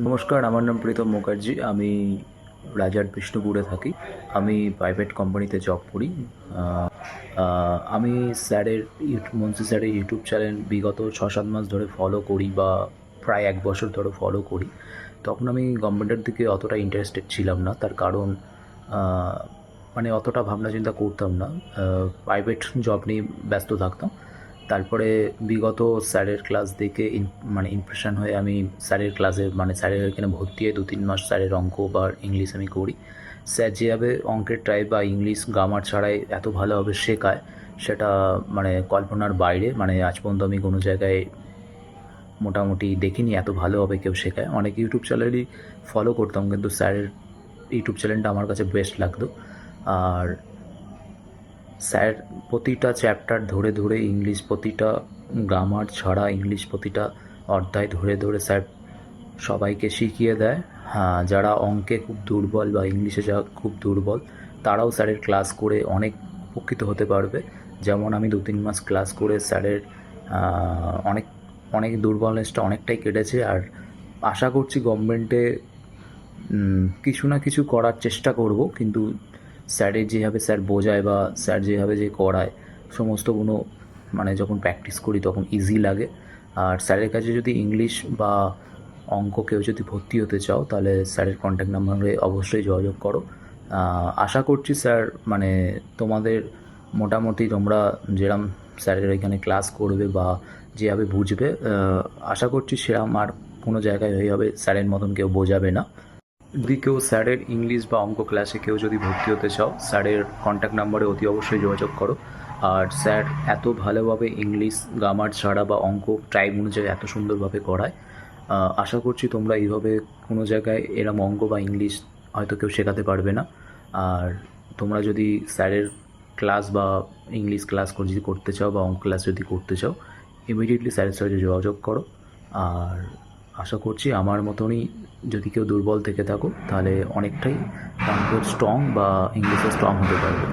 নমস্কার, আমার নাম প্রীতম মুখার্জি। আমি রাজার বিষ্ণুপুরে থাকি। আমি প্রাইভেট কোম্পানিতে জব করি। আমি স্যারের মন্সি স্যারের ইউটিউব চ্যানেল বিগত ছ সাত মাস ধরে ফলো করি বা প্রায় এক বছর ধরে ফলো করি। তখন আমি গভর্নমেন্টের দিকে অতটা ইন্টারেস্টেড ছিলাম না। তার কারণ মানে অতটা ভাবনা চিন্তা করতাম না। প্রাইভেট জব নিয়ে ব্যস্ত থাকতাম। তারপরে বিগত স্যারের ক্লাস দেখে মানে ইমপ্রেশন হয়ে আমি স্যারের ক্লাসে মানে স্যারের এখানে ভর্তি হয়ে দু তিন মাস স্যারের অঙ্ক বা ইংলিশ আমি করি। স্যার যেভাবে অঙ্কের ট্রাই বা ইংলিশ গ্রামার ছাড়াই এত ভালোভাবে শেখায়, সেটা মানে কল্পনার বাইরে মানে আজ পর্যন্ত আমি কোনো জায়গায় মোটামুটি দেখিনি এত ভালোভাবে কেউ শেখায়। অনেক ইউটিউব চ্যানেলই ফলো করতাম, কিন্তু স্যারের ইউটিউব চ্যানেলটা আমার কাছে বেস্ট লাগতো। আর স্যার, প্রতিটা চ্যাপ্টার ধরে ধরে ইংলিশ, প্রতিটা গ্রামার ছাড়া ইংলিশ, প্রতিটা অধ্যায় ধরে ধরে স্যার সবাইকে শিখিয়ে দেয়। হ্যাঁ যারা অঙ্কে খুব দুর্বল বা ইংলিশে যা খুব দুর্বল, তারাও স্যারের ক্লাস করে অনেক উপকৃত হতে পারবে। যেমন আমি দু তিন মাস ক্লাস করে স্যারের অনেক অনেক দুর্বলনেসটা অনেকটাই কেটেছে আর আশা করছি গভর্নমেন্টে কিছু না কিছু করার চেষ্টা করব, কিন্তু স্যারের যেভাবে স্যার বোঝায় বা স্যার যেভাবে যে করায়, সমস্তগুলো মানে যখন প্র্যাকটিস করি তখন ইজি লাগে। আর স্যারের কাছে যদি ইংলিশ বা অঙ্ক কেউ যদি ভর্তি হতে চাও, তাহলে স্যারের কন্ট্যাক্ট নাম্বারে অবশ্যই যোগাযোগ করো। আশা করছি স্যার মানে তোমাদের মোটামুটি তোমরা যেরম স্যারের এখানে ক্লাস করবে বা যেভাবে বুঝবে আশা করছি সেরকম আর কোনো জায়গায় হয়ে হবে স্যারের মতন কেউ বোঝাবে না। যদি কেউ স্যারের ইংলিশ বা অঙ্ক ক্লাসে কেউ যদি ভর্তি হতে চাও, স্যারের কন্ট্যাক্ট নাম্বারে অতি অবশ্যই যোগাযোগ করো। আর স্যার এত ভালোভাবে ইংলিশ গ্রামার ছাড়া বা অঙ্ক টাইম অনুযায়ী এত সুন্দরভাবে করায় আশা করছি তোমরা এইভাবে কোনো জায়গায় এরম অঙ্ক বা ইংলিশ হয়তো কেউ শেখাতে পারবে না। আর তোমরা যদি স্যারের ক্লাস বা ইংলিশ ক্লাস যদি করতে চাও বা অঙ্ক ক্লাস যদি করতে চাও ইমিডিয়েটলি স্যারের সাথে যোগাযোগ করো। আর আশা করছি আমার মতনই যদি কেউ দুর্বল থেকে থাকো তাহলে অনেকটাই স্ট্রং বা ইংলিশে স্ট্রং হতে পারবে।